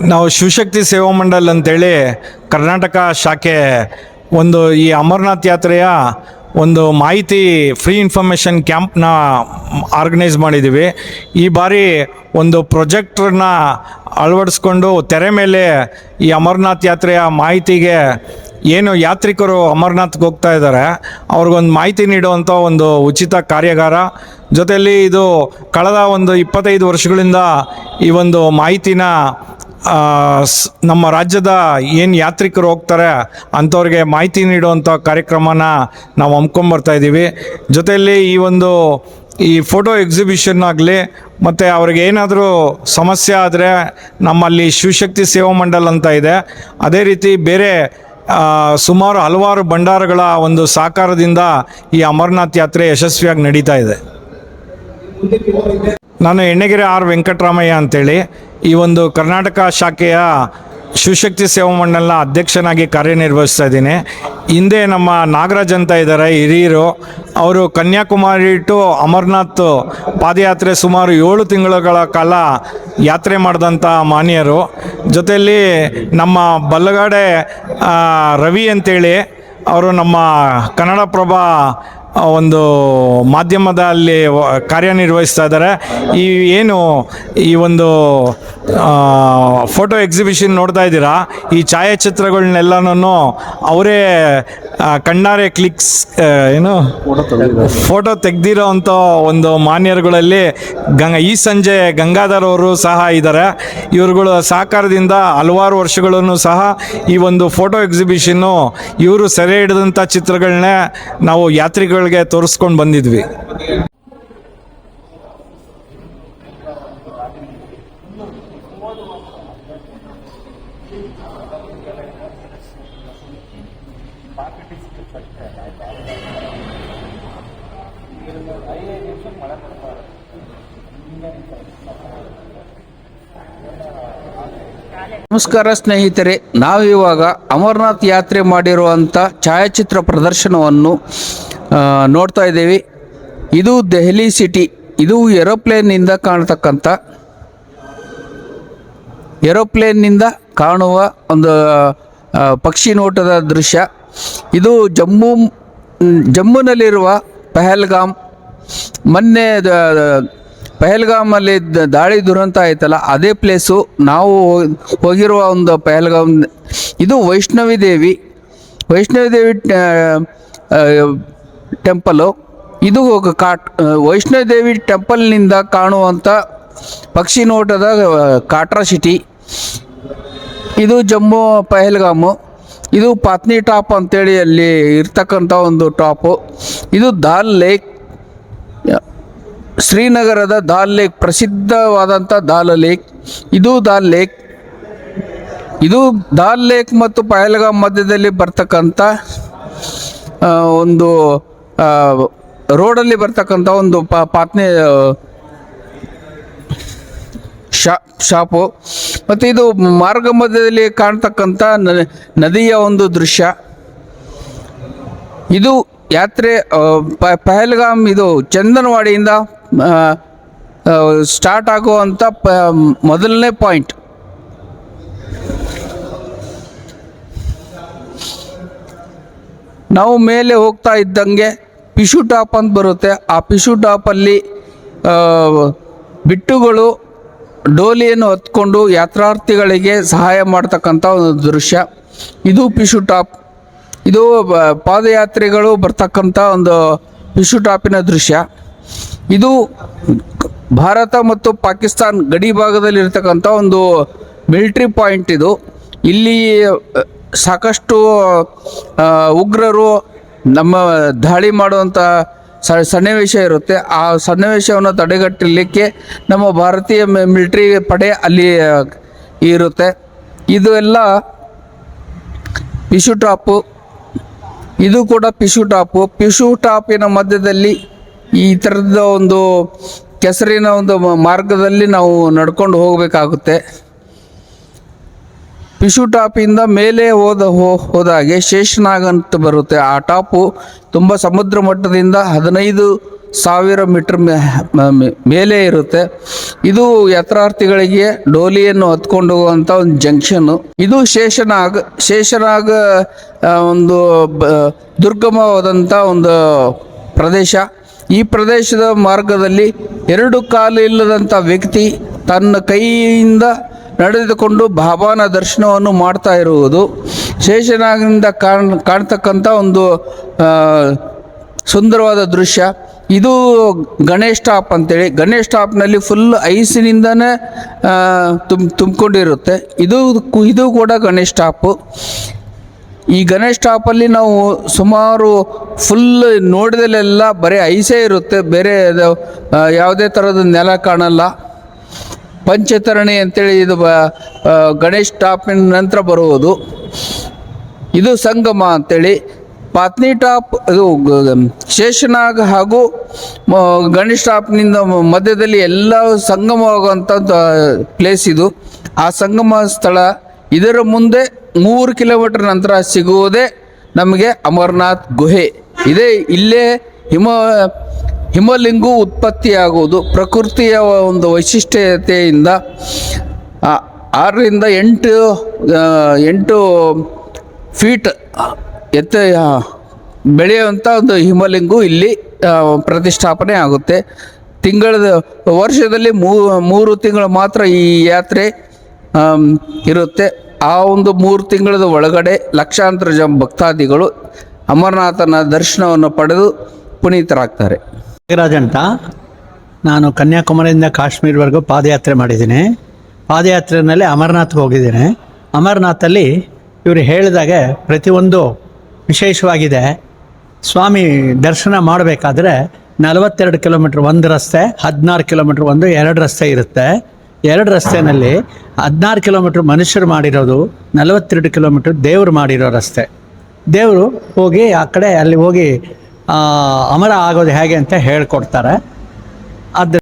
ನಾವು ಶಿವಶಕ್ತಿ ಸೇವಾ ಮಂಡಲ್ ಅಂತೇಳಿ ಕರ್ನಾಟಕ ಶಾಖೆ ಒಂದು ಈ ಅಮರನಾಥ್ ಯಾತ್ರೆಯ ಒಂದು ಮಾಹಿತಿ ಫ್ರೀ ಇನ್ಫಾರ್ಮೇಷನ್ ಕ್ಯಾಂಪ್ನ ಆರ್ಗನೈಸ್ ಮಾಡಿದ್ದೀವಿ. ಈ ಬಾರಿ ಒಂದು ಪ್ರೊಜೆಕ್ಟ್ರನ್ನ ಅಳವಡಿಸ್ಕೊಂಡು ತೆರೆ ಮೇಲೆ ಈ ಅಮರನಾಥ್ ಯಾತ್ರೆಯ ಮಾಹಿತಿಗೆ ಏನು ಯಾತ್ರಿಕರು ಅಮರನಾಥ್ಗೆ ಹೋಗ್ತಾ ಇದ್ದಾರೆ, ಅವ್ರಿಗೊಂದು ಮಾಹಿತಿ ನೀಡುವಂಥ ಒಂದು ಉಚಿತ ಕಾರ್ಯಾಗಾರ. ಜೊತೆಯಲ್ಲಿ ಇದು ಕಳೆದ ಒಂದು ಇಪ್ಪತ್ತೈದು ವರ್ಷಗಳಿಂದ ಈ ಒಂದು ಮಾಹಿತಿನ ನಮ್ಮ ರಾಜ್ಯದ ಏನು ಯಾತ್ರಿಕರು ಹೋಗ್ತಾರೆ ಅಂಥವ್ರಿಗೆ ಮಾಹಿತಿ ನೀಡುವಂಥ ಕಾರ್ಯಕ್ರಮನ ನಾವು ಹಮ್ಕೊಂಬರ್ತಾ ಇದ್ದೀವಿ. ಜೊತೆಯಲ್ಲಿ ಈ ಒಂದು, ಈ ಫೋಟೋ ಎಕ್ಸಿಬಿಷನ್ ಆಗಲಿ, ಮತ್ತು ಅವ್ರಿಗೆ ಏನಾದರೂ ಸಮಸ್ಯೆ ಆದರೆ ನಮ್ಮಲ್ಲಿ ಶಿವಶಕ್ತಿ ಸೇವಾ ಮಂಡಲ್ ಅಂತ ಇದೆ. ಅದೇ ರೀತಿ ಬೇರೆ ಸುಮಾರು ಹಲವಾರು ಭಂಡಾರಗಳ ಒಂದು ಸಹಕಾರದಿಂದ ಈ ಅಮರನಾಥ್ ಯಾತ್ರೆ ಯಶಸ್ವಿಯಾಗಿ ನಡೀತಾ ಇದೆ. ನಾನು ಎಣ್ಣೆಗೆರೆ ಆರ್ ವೆಂಕಟರಾಮಯ್ಯ ಅಂತೇಳಿ. ಈ ಒಂದು ಕರ್ನಾಟಕ ಶಾಖೆಯ ಶಿವಶಕ್ತಿ ಸೇವಾ ಮಂಡಲ್ನ ಅಧ್ಯಕ್ಷನಾಗಿ ಕಾರ್ಯನಿರ್ವಹಿಸ್ತಾ ಇದ್ದೀನಿ. ಹಿಂದೆ ನಮ್ಮ ನಾಗರಾಜ್ ಅಂತ ಇದ್ದಾರೆ, ಹಿರಿಯರು. ಅವರು ಕನ್ಯಾಕುಮಾರಿ ಟು ಅಮರನಾಥ್ ಪಾದಯಾತ್ರೆ ಸುಮಾರು ಏಳು ತಿಂಗಳುಗಳ ಕಾಲ ಯಾತ್ರೆ ಮಾಡಿದಂಥ ಮಾನ್ಯರು. ಜೊತೆಯಲ್ಲಿ ನಮ್ಮ ಬಲ್ಲಗಾಡೆ ರವಿ ಅಂತೇಳಿ, ಅವರು ನಮ್ಮ ಕನ್ನಡಪ್ರಭ ಒಂದು ಮಾಧ್ಯಮದಲ್ಲಿ ಕಾರ್ಯನಿರ್ವಹಿಸ್ತಾ ಇದ್ದಾರೆ. ಈ ಏನು ಈ ಒಂದು ಫೋಟೋ ಎಕ್ಸಿಬಿಷನ್ ನೋಡ್ತಾ ಇದ್ದೀರಾ? ಈ ಛಾಯಾಚಿತ್ರಗಳನ್ನೆಲ್ಲನೂ ಅವರೇ ಕಣ್ಣಾರೆ ಕ್ಲಿಕ್ಸ್ ಏನು ಫೋಟೋ ತೆಗೆದಿರೋ ಅಂಥ ಒಂದು ಮಾನ್ಯರುಗಳಲ್ಲಿ ಗಂಗ, ಈ ಸಂಜೆ ಗಂಗಾಧರ್ ಅವರು ಸಹ ಇದ್ದಾರೆ. ಇವರುಗಳ ಸಹಕಾರದಿಂದ ಹಲವಾರು ವರ್ಷಗಳನ್ನು ಸಹ ಈ ಒಂದು ಫೋಟೋ ಎಕ್ಸಿಬಿಷನ್ನು ಇವರು ಸೆರೆ ಹಿಡಿದಂಥ ಚಿತ್ರಗಳನ್ನೇ ನಾವು ಯಾತ್ರಿಗಳಿಗೆ ತೋರಿಸ್ಕೊಂಡು ಬಂದಿದ್ವಿ. ನಮಸ್ಕಾರ ಸ್ನೇಹಿತರೆ ನಾವಿವಾಗ ಅಮರನಾಥ್ ಯಾತ್ರೆ ಮಾಡಿರುವಂಥ ಛಾಯಾಚಿತ್ರ ಪ್ರದರ್ಶನವನ್ನು ನೋಡ್ತಾ ಇದ್ದೀವಿ. ಇದು ದೆಹಲಿ ಸಿಟಿ. ಇದು ಏರೋಪ್ಲೇನ್ನಿಂದ ಕಾಣತಕ್ಕಂಥ ಏರೋಪ್ಲೇನ್ನಿಂದ ಕಾಣುವ ಒಂದು ಪಕ್ಷಿ ನೋಟದ ದೃಶ್ಯ. ಇದು ಜಮ್ಮು, ಜಮ್ಮುನಲ್ಲಿರುವ ಪಹಲ್ಗಾಮ್. ಮೊನ್ನೆ ಪೆಹಲ್ಗಾಮಲ್ಲಿ ದಾಳಿ ದುರಂತ ಆಯ್ತಲ್ಲ, ಅದೇ ಪ್ಲೇಸು ನಾವು ಹೋಗ್- ಹೋಗಿರುವ ಒಂದು ಪೆಹಲ್ಗಾಮ್. ಇದು ವೈಷ್ಣವಿ ದೇವಿ. ವೈಷ್ಣವಿ ದೇವಿ ಟೆಂಪಲು. ಇದು ಕಾಟ್ ವೈಷ್ಣೋದೇವಿ ಟೆಂಪಲ್ನಿಂದ ಕಾಣುವಂಥ ಪಕ್ಷಿ ನೋಟದ ಕಾಟ್ರಾ ಸಿಟಿ. ಇದು ಜಮ್ಮು ಪಹಲ್ಗಾಮು. ಇದು ಪಾತ್ನಿ ಟಾಪ್ ಅಂತೇಳಿ ಅಲ್ಲಿ ಇರ್ತಕ್ಕಂಥ ಒಂದು ಟಾಪು. ಇದು ದಾಲ್ ಲೇಕ್. ಶ್ರೀನಗರದ ದಾಲ್ ಲೇಕ್, ಪ್ರಸಿದ್ಧವಾದಂಥ ದಾಲ್ ಲೇಕ್. ಇದು ದಾಲ್ ಲೇಕ್. ಇದು ದಾಲ್ ಲೇಕ್ ಮತ್ತು ಪಹಲ್ಗಾಮ್ ಮಧ್ಯದಲ್ಲಿ ಬರ್ತಕ್ಕಂಥ ಒಂದು ರೋಡಲ್ಲಿ ಬರ್ತಕ್ಕಂಥ ಒಂದು ಪಾತ್ನೆ ಶಾ, ಶಾಪು. ಮತ್ತು ಇದು ಮಾರ್ಗ ಮಧ್ಯದಲ್ಲಿ ಕಾಣ್ತಕ್ಕಂಥ ನದಿಯ ಒಂದು ದೃಶ್ಯ. ಇದು ಯಾತ್ರೆ ಪಹಲ್ಗಾಮ್ ಇದು ಚಂದನವಾಡಿಯಿಂದ ಸ್ಟಾರ್ಟ್ ಆಗುವಂಥ ಪ, ಮೊದಲನೇ ಪಾಯಿಂಟ್. ನಾವು ಮೇಲೆ ಹೋಗ್ತಾ ಇದ್ದಂಗೆ ಪಿಶು ಟಾಪ್ ಅಂತ ಬರುತ್ತೆ. ಆ ಪಿಶು ಟಾಪಲ್ಲಿ ಬಿಟ್ಟುಗಳು ಡೋಲಿಯನ್ನು ಹೊತ್ಕೊಂಡು ಯಾತ್ರಾರ್ಥಿಗಳಿಗೆ ಸಹಾಯ ಮಾಡ್ತಕ್ಕಂಥ ಒಂದು ದೃಶ್ಯ. ಇದು ಪಿಶು ಟಾಪ್. ಇದು ಪಾದಯಾತ್ರಿಗಳು ಬರ್ತಕ್ಕಂಥ ಒಂದು ಪಿಶು ಟಾಪಿನ ದೃಶ್ಯ. ಇದು ಭಾರತ ಮತ್ತು ಪಾಕಿಸ್ತಾನ್ ಗಡಿ ಭಾಗದಲ್ಲಿ ಇರ್ತಕ್ಕಂಥ ಒಂದು ಮಿಲಿಟ್ರಿ ಪಾಯಿಂಟ್ ಇದು. ಇಲ್ಲಿ ಸಾಕಷ್ಟು ಉಗ್ರರು ನಮ್ಮ ದಾಳಿ ಮಾಡುವಂಥ ಸನ್ನಿವೇಶ ಇರುತ್ತೆ. ಆ ಸನ್ನಿವೇಶವನ್ನು ತಡೆಗಟ್ಟಲಿಕ್ಕೆ ನಮ್ಮ ಭಾರತೀಯ ಮಿಲಿಟ್ರಿ ಪಡೆ ಅಲ್ಲಿ ಇರುತ್ತೆ. ಇದು ಎಲ್ಲ ಪಿಶು ಟಾಪು. ಇದು ಕೂಡ ಪಿಶು ಟಾಪು. ಪಿಶು ಟಾಪಿನ ಮಧ್ಯದಲ್ಲಿ ಈ ಥರದ ಒಂದು ಕೆಸರಿನ ಒಂದು ಮಾರ್ಗದಲ್ಲಿ ನಾವು ನಡ್ಕೊಂಡು ಹೋಗಬೇಕಾಗುತ್ತೆ. ಪಿಶು ಟಾಪಿಂದ ಮೇಲೆ ಹೋದ ಹೋದಾಗೆ ಶೇಷನಾಗ್ ಅಂತ ಬರುತ್ತೆ. ಆ ಟಾಪು ತುಂಬ ಸಮುದ್ರ ಮಟ್ಟದಿಂದ ಹದಿನೈದು ಸಾವಿರ ಮೀಟರ್ ಮೇಲೆ ಇರುತ್ತೆ. ಇದು ಯಾತ್ರಾರ್ಥಿಗಳಿಗೆ ಡೋಲಿಯನ್ನು ಹತ್ಕೊಂಡು ಹೋಗುವಂಥ ಒಂದು ಜಂಕ್ಷನ್ ಇದು ಶೇಷನಾಗ್ ಶೇಷನಾಗ್ ಒಂದು ದುರ್ಗಮವಾದಂಥ ಒಂದು ಪ್ರದೇಶ. ಈ ಪ್ರದೇಶದ ಮಾರ್ಗದಲ್ಲಿ ಎರಡು ಕಾಲು ಇಲ್ಲದಂಥ ವ್ಯಕ್ತಿ ತನ್ನ ಕೈಯಿಂದ ನಡೆದುಕೊಂಡು ಬಾಬಾನ ದರ್ಶನವನ್ನು ಮಾಡ್ತಾ ಇರುವುದು ಶೇಷನಾಗಿನಿಂದ ಕಾಣ್, ಕಾಣ್ತಕ್ಕಂಥ ಒಂದು ಸುಂದರವಾದ ದೃಶ್ಯ. ಇದು ಗಣೇಶ್ ಟಾಪ್ ಅಂತೇಳಿ. ಗಣೇಶ್ ಟಾಪ್ನಲ್ಲಿ ಫುಲ್ ಐಸಿನಿಂದನೇ ತುಂಬ ತುಂಬಿಕೊಂಡಿರುತ್ತೆ. ಇದು ಇದು ಕೂಡ ಗಣೇಶ್ ಟಾಪು ಈ ಗಣೇಶ್ ಟಾಪಲ್ಲಿ ನಾವು ಸುಮಾರು ಫುಲ್ ನೋಡಿದಲ್ಲೆಲ್ಲ ಬರೀ ಐಸೇ ಇರುತ್ತೆ. ಬೇರೆ ಯಾವುದೇ ಥರದ ನೆಲ ಕಾಣಲ್ಲ. ಪಂಚತರಣಿ ಅಂತೇಳಿ ಇದು ಬ ಗಣೇಶ್ ಟಾಪಿನ ನಂತರ ಬರುವುದು. ಇದು ಸಂಗಮ ಅಂತೇಳಿ. ಪಾತ್ನಿ ಟಾಪ್, ಇದು ಶೇಷನಾಗ ಹಾಗೂ ಗಣೇಶ್ ಟಾಪ್ನಿಂದ ಮಧ್ಯದಲ್ಲಿ ಎಲ್ಲ ಸಂಗಮವಾಗುವಂಥ ಪ್ಲೇಸ್ ಇದು. ಆ ಸಂಗಮ ಸ್ಥಳ ಇದರ ಮುಂದೆ ಮೂರು ಕಿಲೋಮೀಟರ್ ನಂತರ ಸಿಗುವುದೇ ನಮಗೆ ಅಮರನಾಥ್ ಗುಹೆ. ಇದೇ ಇಲ್ಲೇ ಹಿಮ ಹಿಮಲಿಂಗು ಉತ್ಪತ್ತಿಯಾಗುವುದು. ಪ್ರಕೃತಿಯ ಒಂದು ವೈಶಿಷ್ಟ್ಯತೆಯಿಂದ ಆರರಿಂದ ಎಂಟು ಎಂಟು ಫೀಟ್ ಎತ್ತ ಬೆಳೆಯುವಂಥ ಒಂದು ಹಿಮಲಿಂಗು ಇಲ್ಲಿ ಪ್ರತಿಷ್ಠಾಪನೆ ಆಗುತ್ತೆ. ತಿಂಗಳದ, ವರ್ಷದಲ್ಲಿ ಮೂರು ತಿಂಗಳು ಮಾತ್ರ ಈ ಯಾತ್ರೆ ಇರುತ್ತೆ. ಆ ಒಂದು ಮೂರು ತಿಂಗಳದ ಒಳಗಡೆ ಲಕ್ಷಾಂತರ ಜನ ಭಕ್ತಾದಿಗಳು ಅಮರನಾಥನ ದರ್ಶನವನ್ನು ಪಡೆದು ಪುನೀತರಾಗ್ತಾರೆ. ನಾಗರಾಜ್ ಅಂತ ನಾನು ಕನ್ಯಾಕುಮಾರಿಯಿಂದ ಕಾಶ್ಮೀರ್ವರೆಗೂ ಪಾದಯಾತ್ರೆ ಮಾಡಿದ್ದೀನಿ. ಪಾದಯಾತ್ರೆಯಲ್ಲಿ ಅಮರನಾಥ್ಗೆ ಹೋಗಿದ್ದೀನಿ. ಅಮರನಾಥಲ್ಲಿ ಇವರು ಹೇಳಿದಾಗೆ ಪ್ರತಿಯೊಂದು ವಿಶೇಷವಾಗಿದೆ. ಸ್ವಾಮಿ ದರ್ಶನ ಮಾಡಬೇಕಾದ್ರೆ ನಲವತ್ತೆರಡು ಕಿಲೋಮೀಟ್ರ್ ಒಂದು ರಸ್ತೆ, ಹದಿನಾರು ಕಿಲೋಮೀಟ್ರ್ ಒಂದು, ಎರಡು ರಸ್ತೆ ಇರುತ್ತೆ. ಎರಡು ರಸ್ತೆಯಲ್ಲಿ ಹದಿನಾರು ಕಿಲೋಮೀಟ್ರ್ ಮನುಷ್ಯರು ಮಾಡಿರೋದು, ನಲವತ್ತೆರಡು ಕಿಲೋಮೀಟ್ರ್ ದೇವರು ಮಾಡಿರೋ ರಸ್ತೆ. ದೇವರು ಹೋಗಿ ಆ ಕಡೆ ಅಲ್ಲಿ ಹೋಗಿ ಅಮರ ಆಗೋದು ಹೇಗೆ ಅಂತ ಹೇಳ್ಕೊಡ್ತಾರೆ. ಅದ್ರ